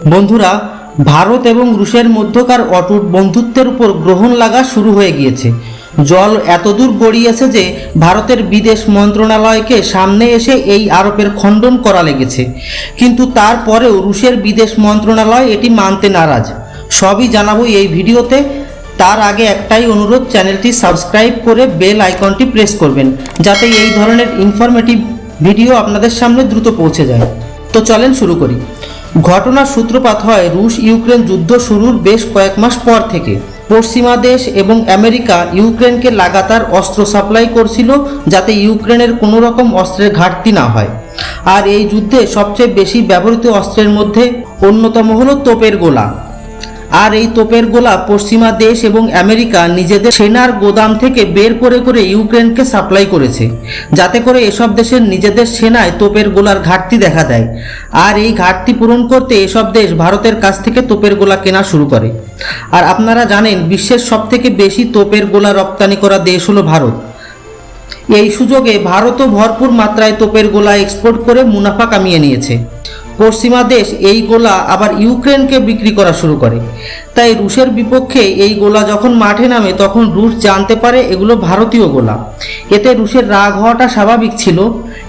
বন্ধুরা, ভারত এবং রুশের মধ্যকার অটুট বন্ধুত্বের উপর গ্রহণ লাগা শুরু হয়ে গিয়েছে। জল এতদূর গড়িয়েছে যে ভারতের বিদেশ মন্ত্রণালয়কে সামনে এসে এই আরোপের খণ্ডন করা লেগেছে। কিন্তু তারপরেও রুশের বিদেশ মন্ত্রণালয় এটি মানতে নারাজ। সবই জানাব এই ভিডিওতে। তার আগে একটাই অনুরোধ, চ্যানেলটি সাবস্ক্রাইব করে বেল আইকনটি প্রেস করবেন, যাতে এই ধরনের ইনফরমেটিভ ভিডিও আপনাদের সামনে দ্রুত পৌঁছে যায়। তো চলেন শুরু করি। ঘটনার সূত্রপাত হয় রুশ ইউক্রেন যুদ্ধ শুরুর বেশ কয়েক মাস পর থেকে। পশ্চিমা দেশ এবং আমেরিকা ইউক্রেনকে লাগাতার অস্ত্র সাপ্লাই করছিল যাতে ইউক্রেনের কোনো রকম অস্ত্রের ঘাটতি না হয়। আর এই যুদ্ধে সবচেয়ে বেশি ব্যবহৃত অস্ত্রের মধ্যে অন্যতম হলো তোপের গোলা। আর এই তোপের গোলা পশ্চিমা দেশ এবং আমেরিকা নিজেদের সেনার গোদাম থেকে বের করে করে ইউক্রেনকে সাপ্লাই করেছে। যাতে করে এসব দেশের নিজেদের সেনায় তোপের গোলার ঘাটতি দেখা দেয়। আর এই ঘাটতি পূরণ করতে এসব দেশ ভারতের কাছ থেকে তোপের গোলা কেনা শুরু করে। আর আপনারা জানেন, বিশ্বের সবথেকে বেশি তোপের গোলা রপ্তানি করা দেশ হলো ভারত। এই সুযোগে ভারতও ভরপুর মাত্রায় তোপের গোলা এক্সপোর্ট করে মুনাফা কামিয়ে নিয়েছে। পশ্চিমা দেশ এই গোলা আবার ইউক্রেনকে বিক্রি করা শুরু করে। তাই রুশের বিপক্ষে এই গোলা যখন মাঠে নামে, তখন রুশ জানতে পারে এগুলো ভারতীয় গোলা। এতে রুশের রাগ হওয়াটা স্বাভাবিক ছিল,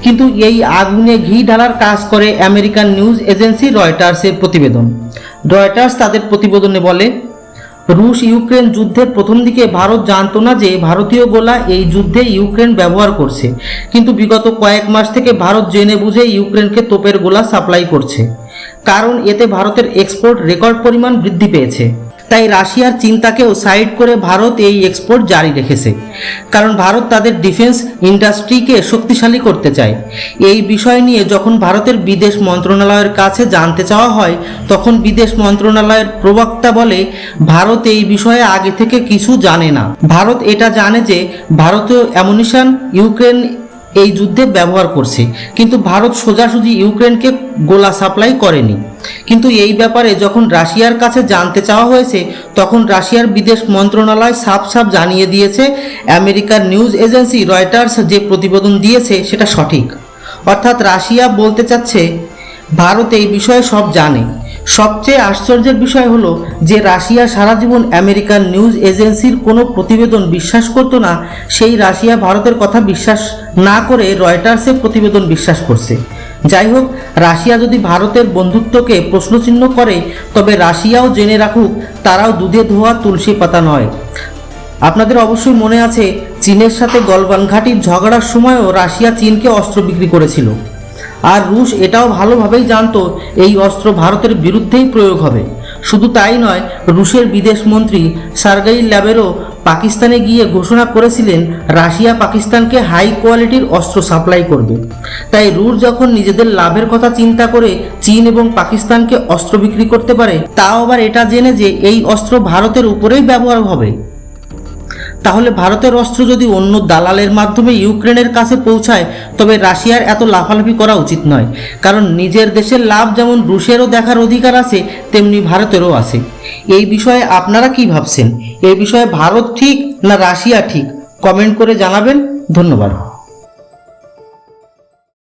কিন্তু এই আগুনে ঘি ঢালার কাজ করে আমেরিকান নিউজ এজেন্সি রয়টার্সের প্রতিবেদন। রয়টার্স তাদের প্রতিবেদনে বলে রুশ ইউক্রেন যুদ্ধের প্রথম দিকে ভারত জানত না যে ভারতীয় গোলা এই যুদ্ধে ইউক্রেন ব্যবহার করছে। কিন্তু বিগত কয়েক মাস থেকে ভারত জেনে বুঝে ইউক্রেনকে তোপের গোলা সাপ্লাই করছে। কারণ এতে ভারতের এক্সপোর্ট রেকর্ড পরিমাণ বৃদ্ধি পেয়েছে। তাই রাশিয়ার চিন্তাকেও সাইড করে ভারত এই এক্সপোর্ট জারি রেখেছে। কারণ ভারত তাদের ডিফেন্স ইন্ডাস্ট্রিকে শক্তিশালী করতে চায়। এই বিষয় নিয়ে যখন ভারতের বিদেশ মন্ত্রণালয়ের কাছে জানতে চাওয়া হয়, তখন বিদেশ মন্ত্রণালয়ের প্রবক্তা বলে, ভারত এই বিষয়ে আগে থেকে কিছু জানে না। ভারত এটা জানে যে, ভারতীয় অ্যামুনিশন, ইউক্রেন এই যুদ্ধে ব্যবহার করছে। কিন্তু ভারত সোজাসুজি ইউক্রেনকে গোলা সাপ্লাই করেনি। কিন্তু এই ব্যাপারে যখন রাশিয়ার কাছে জানতে চাওয়া হয়েছে, তখন রাশিয়ার বিদেশ মন্ত্রণালয় সাফ সাফ জানিয়ে দিয়েছে, আমেরিকার নিউজ এজেন্সি রয়টার্স যে প্রতিবেদন দিয়েছে, সেটা সঠিক। অর্থাৎ রাশিয়া বলতে চাচ্ছে, ভারত এই বিষয়ে সব জানে। সবচেয়ে আশ্চর্যের বিষয় হলো যে রাশিয়া সারা জীবন আমেরিকান নিউজ এজেন্সির কোনো প্রতিবেদন বিশ্বাস করতো না, সেই রাশিয়া ভারতের কথা বিশ্বাস না করে রয়টার্সের প্রতিবেদন বিশ্বাস করছে। যাই হোক, রাশিয়া যদি ভারতের বন্ধুত্বকে প্রশ্নচিহ্ন করে, তবে রাশিয়াও জেনে রাখুক, তারাও দুধে ধোয়া তুলসী পাতা নয়। আপনাদের অবশ্যই মনে আছে, চীনের সাথে গলবান ঘাটির ঝগড়ার সময়ও রাশিয়া চীনকে অস্ত্র বিক্রি করেছিল। আর রুশ এটাও ভালোভাবেই জানতো এই অস্ত্র ভারতের বিরুদ্ধেই প্রয়োগ হবে। শুধু তাই নয়, রুশের বিদেশ মন্ত্রী সার্গাই ল্যাবেরও পাকিস্তানে গিয়ে ঘোষণা করেছিলেন, রাশিয়া পাকিস্তানকে হাই কোয়ালিটির অস্ত্র সাপ্লাই করবে। তাই রুশ যখন নিজেদের লাভের কথা চিন্তা করে চীন এবং পাকিস্তানকে অস্ত্র বিক্রি করতে পারে, তাও আবার এটা জেনে যে এই অস্ত্র ভারতের উপরেই ব্যবহার হবে। তাহলে ভারতের অস্ত্র যদি অন্য দালালের মাধ্যমে ইউক্রেনের কাছে পৌঁছায়, তবে রাশিয়ার এত লাফালাফি করা উচিত নয়। কারণ নিজের দেশের লাভ যেমন রুশেরও দেখার অধিকার আছে, তেমনি ভারতেরও আছে। এই বিষয়ে আপনারা কি ভাবছেন? এই বিষয়ে ভারত ঠিক না রাশিয়া ঠিক? কমেন্ট করে জানাবেন। ধন্যবাদ।